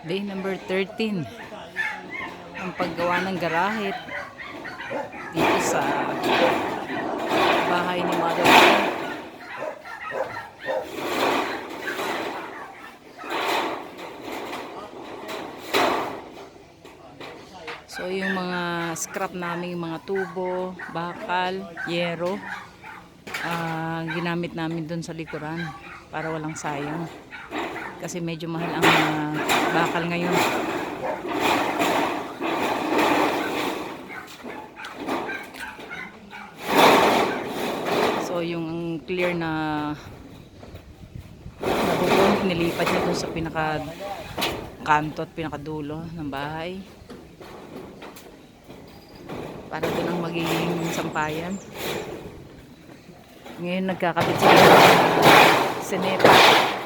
Day number 13. Ang paggawa ng garahit dito sa bahay ni Mother. So yung mga scrap namin, yung mga tubo, bakal, yero, ah, ginamit namin doon sa likuran para walang sayang. Kasi medyo mahal ang ah, bakal ngayon. So yung clear na na bubong, nilipat niya doon sa pinaka kanto at pinakadulo ng bahay para doon ang magiging sampayan. Ngayon nagkakabit sila ng sineta.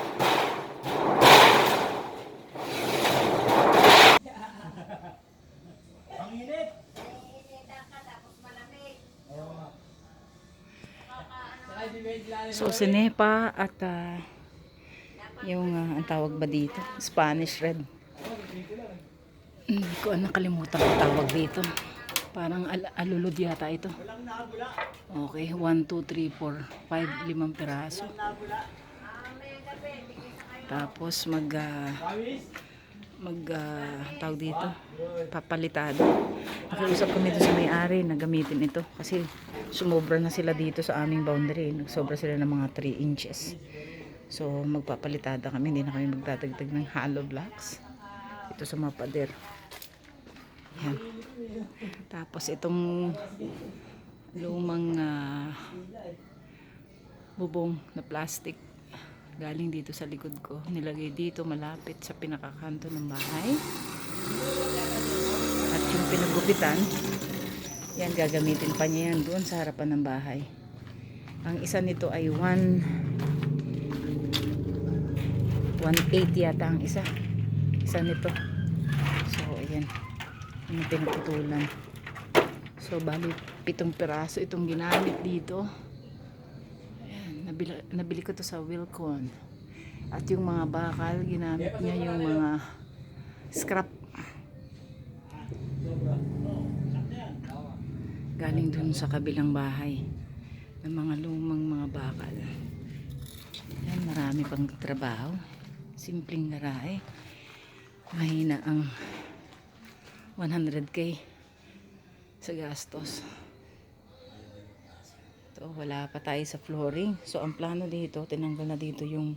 So sinepa at ah, yung ah, ang tawag ba dito? Spanish red. Hindi ko nakalimutan ang tawag dito. Parang al alulod yata ito. Okay, 1, 2, 3, 4, 5, limang piraso. Tapos mag ah, mag ah, tawag dito papalitado. Nakiusap kami doon sa may-ari na gamitin ito kasi sumobra na sila dito sa aming boundary. Nagsobra sila ng mga 3 inches. So magpapalitada kami, hindi na kami magdadagdag ng hollow blocks. Ito sa mga pader. Yan. Tapos itong lumang ah, bubong na plastic galing dito sa likod ko. Nilagay dito malapit sa pinakakanto ng bahay. At yung pinagupitan, yan gagamitin pa niya yan doon sa harapan ng bahay. Ang isa nito ay 1 180 yata ang isa. Isa nito. So, ayan. Yung pinaputulan. So, bali pitong piraso itong ginamit dito. Nabili, nabili ko to sa Wilcon. At yung mga bakal, ginamit niya yung mga scrap. Galing dun sa kabilang bahay ng mga lumang mga bakal. Yan, marami pang trabaho. Simpleng garahe. Mahina ang 100k sa gastos. Ito, wala pa tayo sa flooring. So, ang plano dito, tinanggal na dito yung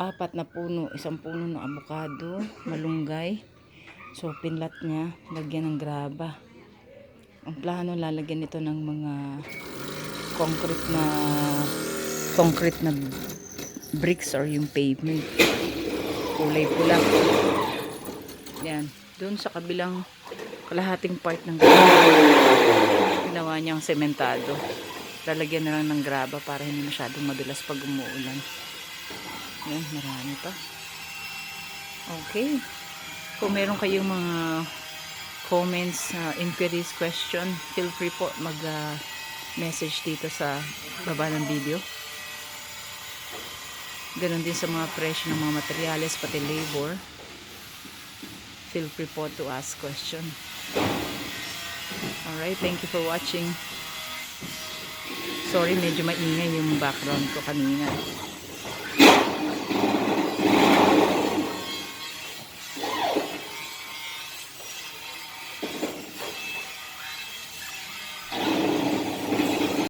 apat na puno, isang puno ng avocado, malunggay. So, pinlat niya, lagyan ng graba. Ang plano, lalagyan ito ng mga concrete na concrete na bricks or yung pavement. Kulay pula. Yan. Doon sa kabilang kalahating part ng ginawa niyang sementado. Lalagyan na lang ng graba para hindi masyadong madulas pag umuulan. Yan, marami pa. Okay. Kung meron kayong mga comments, uh, inquiries, question, feel free po mag uh, message dito sa baba ng video. Ganon din sa mga presyo ng mga materyales, pati labor. Feel free po to ask question. Alright, thank you for watching. Sorry, medyo maingay yung background ko kanina.